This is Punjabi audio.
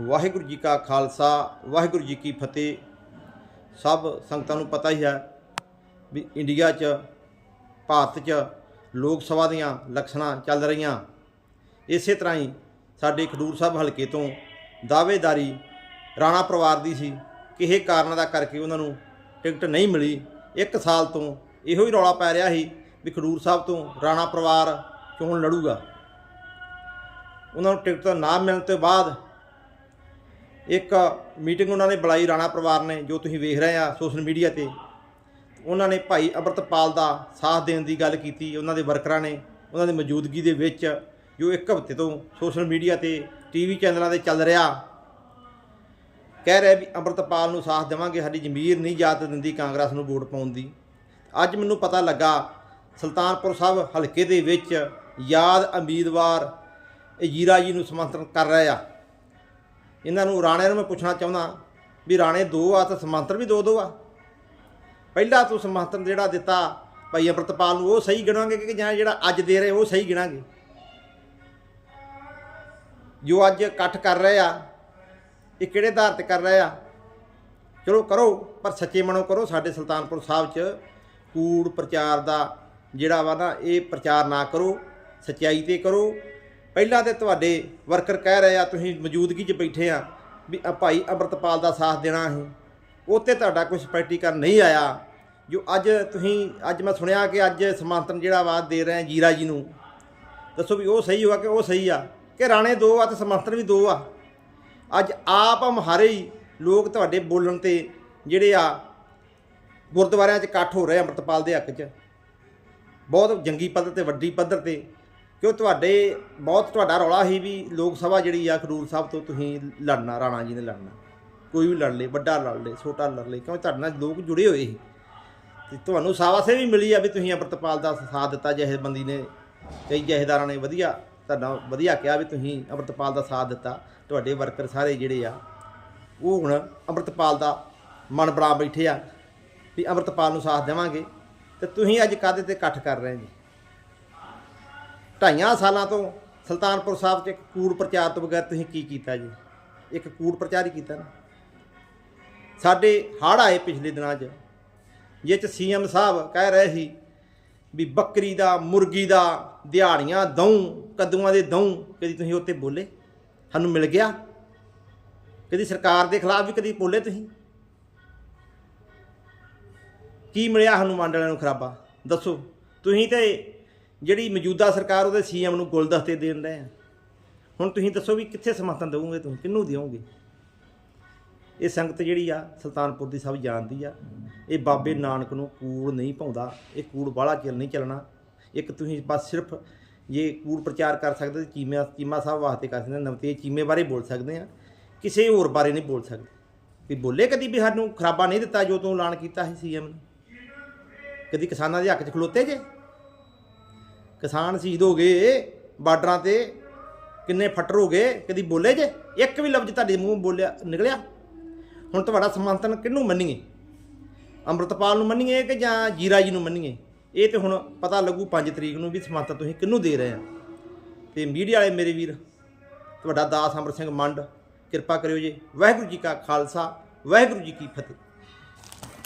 ਵਾਹਿਗੁਰੂ ਜੀ ਕਾ ਖਾਲਸਾ, ਵਾਹਿਗੁਰੂ ਜੀ ਕੀ ਫਤਿਹ। ਸਭ ਸੰਗਤਾਂ ਨੂੰ ਪਤਾ ਹੀ ਹੈ ਵੀ ਇੰਡੀਆ 'ਚ, ਭਾਰਤ 'ਚ ਲੋਕ ਸਭਾ ਦੀਆਂ ਇਲੈਕਸ਼ਨਾਂ ਚੱਲ ਰਹੀਆਂ। ਇਸੇ ਤਰ੍ਹਾਂ ਹੀ ਸਾਡੇ ਖਡੂਰ ਸਾਹਿਬ ਹਲਕੇ ਤੋਂ ਦਾਅਵੇਦਾਰੀ ਰਾਣਾ ਪਰਿਵਾਰ ਦੀ ਸੀ ਕਿਸੇ ਕਾਰਨ ਦਾ ਕਰਕੇ ਉਹਨਾਂ ਨੂੰ ਟਿਕਟ ਨਹੀਂ ਮਿਲੀ। ਇੱਕ ਸਾਲ ਤੋਂ ਇਹੋ ਹੀ ਰੌਲਾ ਪੈ ਰਿਹਾ ਸੀ ਵੀ ਖਡੂਰ ਸਾਹਿਬ ਤੋਂ ਰਾਣਾ ਪਰਿਵਾਰ ਚੋਣ ਲੜੂਗਾ। ਉਹਨਾਂ ਨੂੰ ਟਿਕਟ ਨਾ ਮਿਲਣ ਤੋਂ ਬਾਅਦ ਇੱਕ ਮੀਟਿੰਗ ਉਹਨਾਂ ਨੇ ਬੁਲਾਈ ਰਾਣਾ ਪਰਿਵਾਰ ਨੇ, ਜੋ ਤੁਸੀਂ ਵੇਖ ਰਹੇ ਆ ਸੋਸ਼ਲ ਮੀਡੀਆ ਤੇ। ਉਹਨਾਂ ਨੇ ਭਾਈ ਅਮਰਤਪਾਲ ਦਾ ਸਾਥ ਦੇਣ ਦੀ ਗੱਲ ਕੀਤੀ, ਉਹਨਾਂ ਦੇ ਵਰਕਰਾਂ ਨੇ, ਉਹਨਾਂ ਦੀ ਮੌਜੂਦਗੀ ਦੇ ਵਿੱਚ ਜੋ ਇੱਕ ਹਫ਼ਤੇ ਤੋਂ ਸੋਸ਼ਲ ਮੀਡੀਆ ਤੇ, ਟੀਵੀ ਚੈਨਲਾਂ ਤੇ ਚੱਲ ਰਿਹਾ। ਕਹਿ ਰਿਹਾ ਵੀ ਅਮਰਤਪਾਲ ਨੂੰ ਸਾਥ ਦੇਵਾਂਗੇ, ਸਾਡੀ ਜ਼ਮੀਰ ਨਹੀਂ ਜਾਤ ਦਿੰਦੀ ਕਾਂਗਰਸ ਨੂੰ ਵੋਟ ਪਾਉਣ ਦੀ। ਅੱਜ ਮੈਨੂੰ ਪਤਾ ਲੱਗਾ, ਸੁਲਤਾਨਪੁਰ ਸਾਹਿਬ ਹਲਕੇ ਦੇ ਵਿੱਚ ਯਾਦ ਉਮੀਦਵਾਰ ਇਹ ਜੀਰਾ ਜੀ ਨੂੰ ਸਮਰਥਨ ਕਰ ਰਹੇ ਆ। ਇਹਨਾਂ ਨੂੰ ਰਾਣੇ ਨੂੰ ਮੈਂ ਪੁੱਛਣਾ ਚਾਹੁੰਦਾ ਵੀ ਰਾਣੇ ਦੋ ਆ ਤਾਂ ਸਮਾਂਤਰ ਵੀ ਦੋ ਦੋ ਆ। ਪਹਿਲਾ ਤੂੰ ਸਮਾਂਤਰ ਜਿਹੜਾ ਦਿੱਤਾ ਭਾਈ ਅਮਰਤਪਾਲ ਨੂੰ, ਉਹ ਸਹੀ ਗਿਣਾਂਗੇ ਕਿ ਜਾਂ ਜਿਹੜਾ ਅੱਜ ਦੇ ਰਹੇ, ਉਹ ਸਹੀ ਗਿਣਾਂਗੇ? ਜੋ ਅੱਜ ਇਕੱਠ ਕਰ ਰਹੇ ਆ, ਇਹ ਕਿਹੜੇ ਆਧਾਰ ਤੇ ਕਰ ਰਹੇ ਆ? ਚਲੋ ਕਰੋ, ਪਰ ਸੱਚੇ ਮਨੋਂ ਕਰੋ, ਸਾਡੇ ਸੁਲਤਾਨਪੁਰ ਸਾਹਿਬ 'ਚ ਕੂੜ ਪ੍ਰਚਾਰ ਦਾ ਜਿਹੜਾ ਵਾ ਨਾ, ਇਹ ਪ੍ਰਚਾਰ ਨਾ ਕਰੋ, ਸਚਾਈ ਤੇ ਕਰੋ ਪਹਿਲਾਂ ਤੇ ਤੁਹਾਡੇ ਵਰਕਰ ਕਹਿ ਰਹੇ ਆ, ਤੁਸੀਂ ਮੌਜੂਦਗੀ 'ਚ ਬੈਠੇ ਆ ਵੀ ਆ ਭਾਈ ਅਮਰਤਪਾਲ ਦਾ ਸਾਥ ਦੇਣਾ ਅਸੀਂ। ਉੱਤੇ ਤੁਹਾਡਾ ਕੋਈ ਸਪੈਸ਼ਟੀਕਰਨ ਨਹੀਂ ਆਇਆ। ਜੋ ਅੱਜ ਤੁਸੀਂ, ਅੱਜ ਮੈਂ ਸੁਣਿਆ ਕਿ ਅੱਜ ਸਮਰਥਨ ਜਿਹੜਾ ਵਾ ਦੇ ਰਹੇ ਆ ਜੀਰਾ ਜੀ ਨੂੰ। ਦੱਸੋ ਵੀ ਉਹ ਸਹੀ ਹੋਆ ਕਿ ਉਹ ਸਹੀ ਆ? ਕਿ ਰਾਣੇ ਦੋ ਆ ਤੇ ਸਮਰਥਨ ਵੀ ਦੋ ਆ? ਅੱਜ ਆਪ ਹਮਾਰੇ ਹੀ ਲੋਕ ਤੁਹਾਡੇ ਬੋਲਣ ਤੇ ਜਿਹੜੇ ਆ, ਗੁਰਦੁਆਰਿਆਂ 'ਚ ਇਕੱਠ ਹੋ ਰਹੇ ਅੰਮ੍ਰਿਤਪਾਲ ਦੇ ਹੱਕ 'ਚ। ਬਹੁਤ ਜੰਗੀ ਪੱਧਰ ਤੇ, ਵੱਡੀ ਪੱਧਰ ਤੇ। ਕਿਉਂ ਤੁਹਾਡੇ, ਬਹੁਤ ਤੁਹਾਡਾ ਰੌਲਾ ਸੀ ਵੀ ਲੋਕ ਸਭਾ ਜਿਹੜੀ ਆ, ਖਡੂਰ ਸਾਹਿਬ ਤੋਂ ਤੁਸੀਂ ਲੜਨਾ, ਰਾਣਾ ਜੀ ਨੇ ਲੜਨਾ। ਕੋਈ ਵੀ ਲੜ ਲੇ, ਵੱਡਾ ਲੜ ਲੇ, ਛੋਟਾ ਲੜ ਲੇ, ਕਿਉਂ ਤੁਹਾਡੇ ਨਾਲ ਲੋਕ ਜੁੜੇ ਹੋਏ ਸੀ? ਤੇ ਤੁਹਾਨੂੰ ਸਾਵਾਸੇ ਵੀ ਮਿਲੀ ਆ ਵੀ ਤੁਸੀਂ ਅੰਮ੍ਰਿਤਪਾਲ ਦਾ ਸਾਥ ਦਿੱਤਾ ਜਹੇਬੰਦੀ ਨੇ, ਕਈ ਜਹੇਦਾਰਾਂ ਨੇ ਵਧੀਆ, ਤੁਹਾਡਾ ਵਧੀਆ ਕਿਹਾ ਵੀ ਤੁਸੀਂ ਅੰਮ੍ਰਿਤਪਾਲ ਦਾ ਸਾਥ ਦਿੱਤਾ। ਤੁਹਾਡੇ ਵਰਕਰ ਸਾਰੇ ਜਿਹੜੇ ਆ, ਉਹ ਹੁਣ ਅੰਮ੍ਰਿਤਪਾਲ ਦਾ ਮਨ ਬਣਾ ਬੈਠੇ ਆ ਵੀ ਅੰਮ੍ਰਿਤਪਾਲ ਨੂੰ ਸਾਥ ਦੇਵਾਂਗੇ। ਤੇ ਤੁਸੀਂ ਅੱਜ ਕਾਹਦੇ ਤੇ ਇਕੱਠ ਕਰ ਰਹੇ ਜੀ? ਢਾਈਆਂ ਸਾਲਾਂ ਤੋਂ ਸੁਲਤਾਨਪੁਰ ਸਾਹਿਬ 'ਚ ਇੱਕ ਕੂੜ ਪ੍ਰਚਾਰ ਤੋਂ ਬਗੈਰ ਤੁਸੀਂ ਕੀ ਕੀਤਾ ਜੀ? ਇੱਕ ਕੂੜ ਪ੍ਰਚਾਰ ਹੀ ਕੀਤਾ ਨਾ। ਸਾਡੇ ਹੜ੍ਹ ਆਏ ਪਿਛਲੇ ਦਿਨਾਂ 'ਚ, ਜਿਹ 'ਚ ਸੀਐਮ ਸਾਹਿਬ ਕਹਿ ਰਹੇ ਸੀ ਵੀ ਬੱਕਰੀ ਦਾ, ਮੁਰਗੀ ਦਾ ਦਿਹਾੜੀਆਂ ਦਊਂ, ਕੱਦੂਆਂ ਦੇ ਦਊਂ। ਕਦੀ ਤੁਸੀਂ ਉੱਤੇ ਬੋਲੇ? ਸਾਨੂੰ ਮਿਲ ਗਿਆ। ਕਦੀ ਸਰਕਾਰ ਦੇ ਖਿਲਾਫ ਵੀ ਕਦੀ ਬੋਲੇ ਤੁਸੀਂ? ਕੀ ਮਿਲਿਆ ਸਾਨੂੰ ਮੰਡ ਵਾਲਿਆਂ ਨੂੰ ਖਰਾਬਾ? ਦੱਸੋ। ਤੁਸੀਂ ਤੇ ਜਿਹੜੀ ਮੌਜੂਦਾ ਸਰਕਾਰ ਉਹਦੇ ਸੀਐਮ ਨੂੰ ਗੁਲਦਸਤੇ ਦੇਣ ਰਹੇ ਆ। ਹੁਣ ਤੁਸੀਂ ਦੱਸੋ ਵੀ ਕਿੱਥੇ ਸਮਰਥਨ ਦੇਵੋਗੇ ਤੁਸੀਂ? ਕਿਹਨੂੰ ਦਿਓਗੇ? ਇਹ ਸੰਗਤ ਜਿਹੜੀ ਆ, ਸੁਲਤਾਨਪੁਰ ਦੀ ਸਭ ਜਾਣਦੀ ਆ। ਇਹ ਬਾਬੇ ਨਾਨਕ ਨੂੰ ਕੂੜ ਨਹੀਂ ਪਾਉਂਦਾ। ਇਹ ਕੂੜ ਬਾਹਲਾ ਚਿਰ ਨਹੀਂ ਚੱਲਣਾ। ਇੱਕ ਤੁਸੀਂ ਬਸ ਸਿਰਫ ਜੇ ਕੂੜ ਪ੍ਰਚਾਰ ਕਰ ਸਕਦੇ ਚੀਮਾ ਚੀਮਾ ਸਾਹਿਬ ਵਾਸਤੇ ਕਰ ਸਕਦੇ ਨਵਤੇਜ ਚੀਮੇ ਬਾਰੇ ਬੋਲ ਸਕਦੇ ਆ। ਕਿਸੇ ਹੋਰ ਬਾਰੇ ਨਹੀਂ ਬੋਲ ਸਕਦੇ। ਵੀ ਬੋਲੇ ਕਦੀ ਵੀ ਸਾਨੂੰ ਖਰਾਬਾ ਨਹੀਂ ਦਿੱਤਾ ਜੋ ਤੂੰ ਐਲਾਨ ਕੀਤਾ ਸੀ ਸੀਐਮ ਨੇ। ਕਦੀ ਕਿਸਾਨਾਂ ਦੇ ਹੱਕ 'ਚ ਖਲੋਤੇ ਜੇ? ਕਿਸਾਨ ਸ਼ਹੀਦ ਹੋ ਗਏ, ਬਾਰਡਰਾਂ ਤੇ ਕਿੰਨੇ ਫੱਟਰ ਹੋ ਗਏ, ਕਦੀ ਬੋਲੇ ਜੇ? ਇੱਕ ਵੀ ਲਫ਼ਜ਼ ਤੁਹਾਡੇ ਮੂੰਹ ਬੋਲਿਆ, ਨਿਕਲਿਆ? ਹੁਣ ਤੁਹਾਡਾ ਸਮਰਥਨ ਕਿਹਨੂੰ ਮੰਨੀਏ? ਅੰਮ੍ਰਿਤਪਾਲ ਨੂੰ ਮੰਨੀਏ ਕਿ ਜਾਂ ਜੀਰਾ ਜੀ ਨੂੰ ਮੰਨੀਏ? ਇਹ ਤੇ ਹੁਣ ਪਤਾ ਲੱਗੂ 5 ਤਰੀਕ ਨੂੰ ਵੀ ਸਮਰਥਨ ਤੁਸੀਂ ਕਿਹਨੂੰ ਦੇ ਰਹੇ ਆ। ਤੇ ਮੀਡੀਆ ਵਾਲੇ ਮੇਰੇ ਵੀਰ, ਤੁਹਾਡਾ ਦਾਸ ਅਮਰ ਸਿੰਘ ਮੰਡ, ਕਿਰਪਾ ਕਰਿਓ ਜੀ। ਵਾਹਿਗੁਰੂ ਜੀ ਕਾ ਖਾਲਸਾ, ਵਾਹਿਗੁਰੂ ਜੀ ਕੀ ਫਤਿਹ।